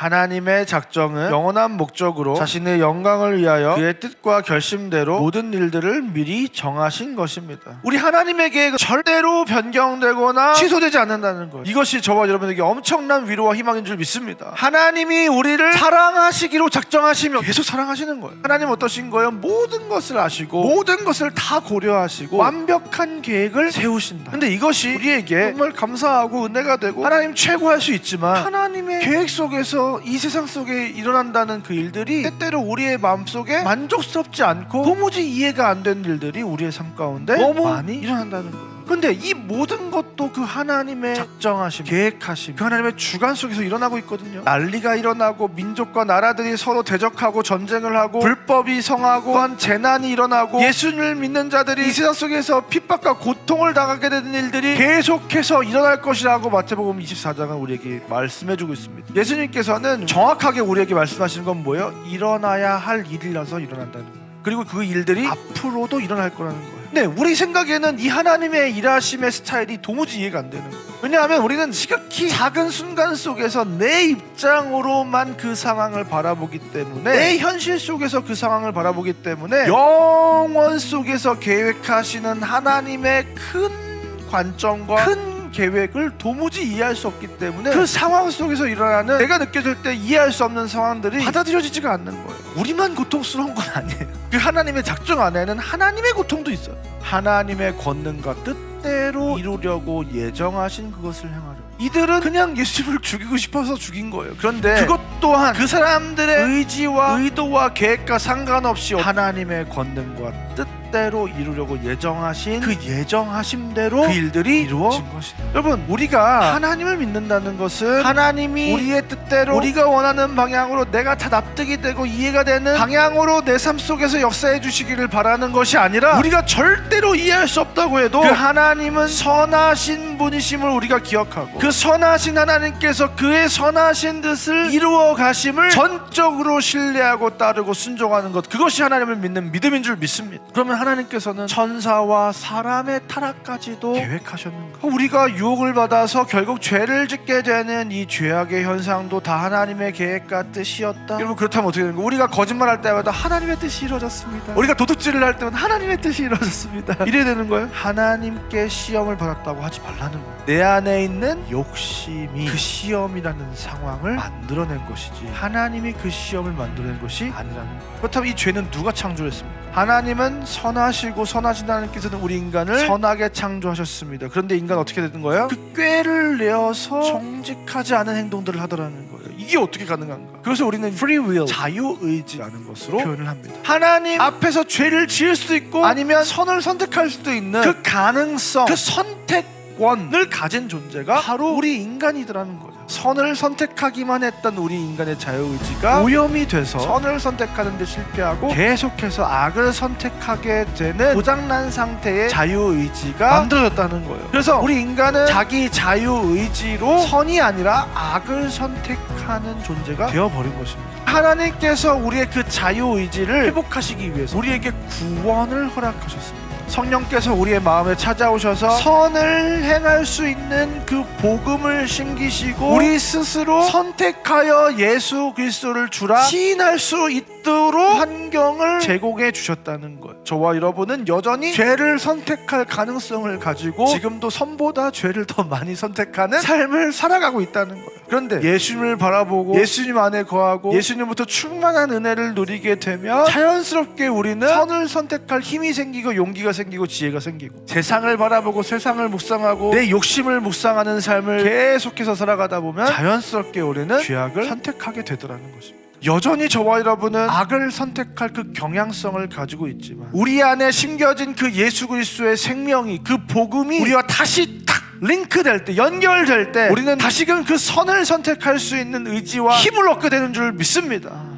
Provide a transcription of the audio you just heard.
하나님의 작정은 영원한 목적으로 자신의 영광을 위하여 그의 뜻과 결심대로 모든 일들을 미리 정하신 것입니다. 우리 하나님의 계획은 절대로 변경되거나 취소되지 않는다는 거예요. 이것이 저와 여러분에게 엄청난 위로와 희망인 줄 믿습니다. 하나님이 우리를 사랑하시기로 작정하시며 계속 사랑하시는 거예요. 하나님 어떠신 거예요? 모든 것을 아시고 모든 것을 다 고려하시고 완벽한 계획을 세우신다. 근데 이것이 우리에게 정말 감사하고 은혜가 되고 하나님 최고할 수 있지만 하나님의 계획 속에서 이 세상 속에 일어난다는 그 일들이 때때로 우리의 마음속에 만족스럽지 않고 도무지 이해가 안 되는 일들이 우리의 삶 가운데 너무 많이 일어난다는 거예요. 근데 이 모든 것도 그 하나님의 작정하심, 계획하심, 그 하나님의 주관 속에서 일어나고 있거든요. 난리가 일어나고 민족과 나라들이 서로 대적하고 전쟁을 하고 불법이 성하고 또한 재난이 일어나고 예수님을 믿는 자들이 이 세상 속에서 핍박과 고통을 당하게 되는 일들이 계속해서 일어날 것이라고 마태복음 24장은 우리에게 말씀해주고 있습니다. 예수님께서는 정확하게 우리에게 말씀하시는 건 뭐예요? 일어나야 할 일이라서 일어난다는 거예요. 그리고 그 일들이 앞으로도 일어날 거라는 거예요. 네, 우리 생각에는 이 하나님의 일하심의 스타일이 도무지 이해가 안 되는 거예요. 왜냐하면 우리는 지극히 작은 순간 속에서 내 입장으로만 그 상황을 바라보기 때문에 내 현실 속에서 그 상황을 바라보기 때문에 영원 속에서 계획하시는 하나님의 큰 관점과 큰 계획을 도무지 이해할 수 없기 때문에 그 상황 속에서 일어나는 내가 느껴질 때 이해할 수 없는 상황들이 받아들여지지가 않는 거예요. 우리만 고통스러운 건 아니에요. 그 하나님의 작정 안에는 하나님의 고통도 있어요. 하나님의 권능과 뜻대로 이루려고 예정하신 그것을 행하려. 이들은 그냥 예수님을 죽이고 싶어서 죽인 거예요. 그런데 그것 또한 그 사람들의 의지와 의도와 계획과 상관없이 하나님의 권능과 뜻 대로 이루려고 예정하신 그 예정하심대로 그 일들이 이루어진 것이다. 여러분, 우리가 하나님을 믿는다는 것은 하나님이 우리의 뜻대로 우리가 원하는 방향으로 내가 다 납득이 되고 이해가 되는 방향으로 내 삶 속에서 역사해 주시기를 바라는 것이 아니라 우리가 절대로 이해할 수 없다고 해도 그 하나님은 선하신 분이심을 우리가 기억하고 그 선하신 하나님께서 그의 선하신 뜻을 이루어 가심을 전적으로 신뢰하고 따르고 순종하는 것 그것이 하나님을 믿는 믿음인 줄 믿습니다. 그러면 하나님께서는 천사와 사람의 타락까지도 계획하셨는 거. 우리가 유혹을 받아서 결국 죄를 짓게 되는 이 죄악의 현상도 다 하나님의 계획과 뜻이었다. 여러분 그렇다면 어떻게 되는 거? 우리가 거짓말할 때마다 하나님의 뜻이 이루어졌습니다. 우리가 도둑질을 할 때마다 하나님의 뜻이 이루어졌습니다. 이래 되는 거예요? 하나님께 시험을 받았다고 하지 말라는 거예요. 내 안에 있는 욕심이 그 시험이라는 상황을 만들어낸 것이지 하나님이 그 시험을 만들어낸 것이 아니라는 거예요. 그렇다면 이 죄는 누가 창조했습니까? 하나님은 선 하시고 선하신 하나님께서는 우리 인간을 선하게 창조하셨습니다. 그런데 인간 어떻게 되는 거예요? 그 꾀를 내어서 정직하지 않은 행동들을 하더라는 거예요. 이게 어떻게 가능한가? 그래서 우리는 free will, 자유의지라는 것으로 표현을 합니다. 하나님 앞에서 죄를 지을 수도 있고 아니면 선을 선택할 수도 있는 그 가능성, 그 선택권을 가진 존재가 바로 우리 인간이더라는 거죠. 선을 선택하기만 했던 우리 인간의 자유의지가 오염이 돼서 선을 선택하는 데 실패하고 계속해서 악을 선택하게 되는 고장난 상태의 자유의지가 만들어졌다는 거예요. 그래서 우리 인간은 자기 자유의지로 선이 아니라 악을 선택하는 존재가 되어버린 것입니다. 하나님께서 우리의 그 자유의지를 회복하시기 위해서 우리에게 구원을 허락하셨습니다. 성령께서 우리의 마음에 찾아오셔서 선을 행할 수 있는 그 복음을 신기시고 우리 스스로 선택하여 예수 그리스도를 주라 시인할 수 있 도록 환경을 제공해 주셨다는 거예요. 저와 여러분은 여전히 죄를 선택할 가능성을 가지고 지금도 선보다 죄를 더 많이 선택하는 삶을 살아가고 있다는 거예요. 그런데 예수님을 바라보고 예수님 안에 거하고 예수님부터 충만한 은혜를 누리게 되면 자연스럽게 우리는 선을 선택할 힘이 생기고 용기가 생기고 지혜가 생기고 세상을 바라보고 세상을 묵상하고 내 욕심을 묵상하는 삶을 계속해서 살아가다 보면 자연스럽게 우리는 죄악을 선택하게 되더라는 것입니다. 여전히 저와 여러분은 악을 선택할 그 경향성을 가지고 있지만 우리 안에 심겨진 그 예수 그리스도의 생명이 그 복음이 우리와 다시 탁 링크될 때 연결될 때 우리는 다시금 그 선을 선택할 수 있는 의지와 힘을 얻게 되는 줄 믿습니다.